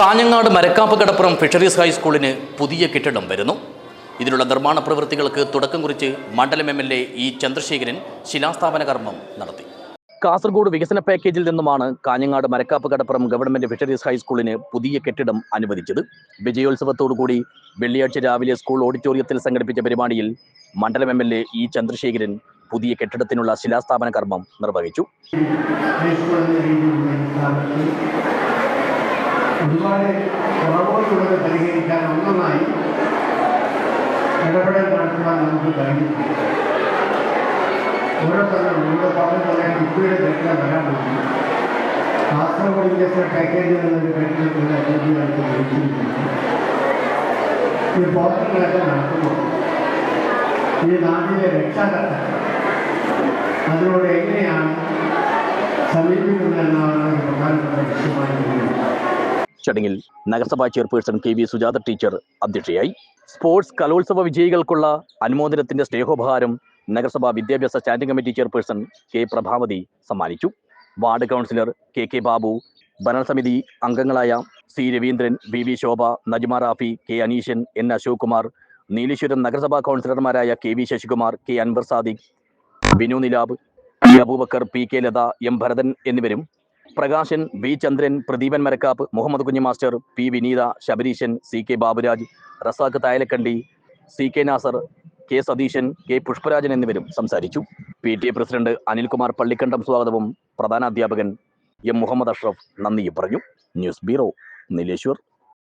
കാഞ്ഞങ്ങാട് മരക്കാപ്പ് കടപ്പുറം fisheries ഹൈസ്കൂളിന് പുതിയ കെട്ടിടം വരുന്നു. ഇതിനുള്ള നിർമ്മാണ പ്രവൃത്തികൾക്ക് തുടക്കം കുറിച്ച് മണ്ഡലം M L A E Chandrasekharan ശിലാസ്ഥാപന കർമ്മം നടത്തി. കാസർഗോഡ് വികസന പാക്കേജിൽ നിന്നുമാണ് കാഞ്ഞങ്ങാട് മരക്കാപ്പ് കടപ്പുറം ഗവൺമെന്റ് ഫിഷറീസ് ഹൈസ്കൂളിന് പുതിയ കെട്ടിടം അനുവദിച്ചത്. വിജയോത്സവത്തോടുകൂടി വെള്ളിയാഴ്ച രാവിലെ സ്കൂൾ ഓഡിറ്റോറിയത്തിൽ സംഘടിപ്പിച്ച പരിപാടിയിൽ മണ്ഡലം M L A E Chandrasekharan പുതിയ കെട്ടിടത്തിനുള്ള ശിലാസ്ഥാപന കർമ്മം നിർവഹിച്ചു. ഒരുപാട് കുറവുകളുള്ളത് പരിഹരിക്കാൻ ഒന്നൊന്നായി ഇടപെടൽ നടത്തുവാൻ നമുക്ക് കഴിഞ്ഞിട്ടുണ്ട് ഓരോ തന്നെ നമ്മുടെ പറഞ്ഞ പറയാൻ കുട്ടിയുടെ കെട്ടിടം വരാൻ പറ്റി കാസർഗോഡ് വികസന പാക്കേജിൽ നിന്നൊരു കെട്ടിടത്തിന്റെ അഭിവൃദ്ധികൾക്ക് ലഭിച്ചിരിക്കുന്നു. ഈ പ്രവർത്തനങ്ങളൊക്കെ നടത്തുമ്പോൾ ഈ നാട്ടിലെ രക്ഷാകർത്താക്കൾ അതിനോട് എങ്ങനെയാണ് സമീപിക്കുന്നതെന്നാണ് പ്രധാനപ്പെട്ട വിഷയമായി ചടങ്ങിൽ നഗരസഭാ chairperson K V Sujatha teacher അധ്യക്ഷയായി. സ്പോർട്സ് കലോത്സവ വിജയികൾക്കുള്ള അനുമോദനത്തിന്റെ സ്നേഹോപഹാരം നഗരസഭാ വിദ്യാഭ്യാസ standing committee chairperson K Prabhavathi സമ്മാനിച്ചു. Ward councillor K K Babu ഭരണസമിതി അംഗങ്ങളായ C Raveendran V V Shobha Najma Rafi K Aneeshan N Ashok Kumar Nileshwaram നഗരസഭാ കൗൺസിലർമാരായ K V Sasikumar K Anwar Sadiq Binu Nilab P Aboobacker P K Latha M Bharathan എന്നിവരും Prakashan B Chandran Pradeepan Marakkap Muhammad Kunhi master P Vineetha Sabareesan C K Baburaj Razak Thayalakandi C K Nasar K Satheesan K Pushparajan എന്നിവരും സംസാരിച്ചു. P T A president Anilkumar Pallikkandam സ്വാഗതവും പ്രധാന അധ്യാപകൻ M Muhammad Ashraf നന്ദിയും പറഞ്ഞു. News bureau Nileshwar.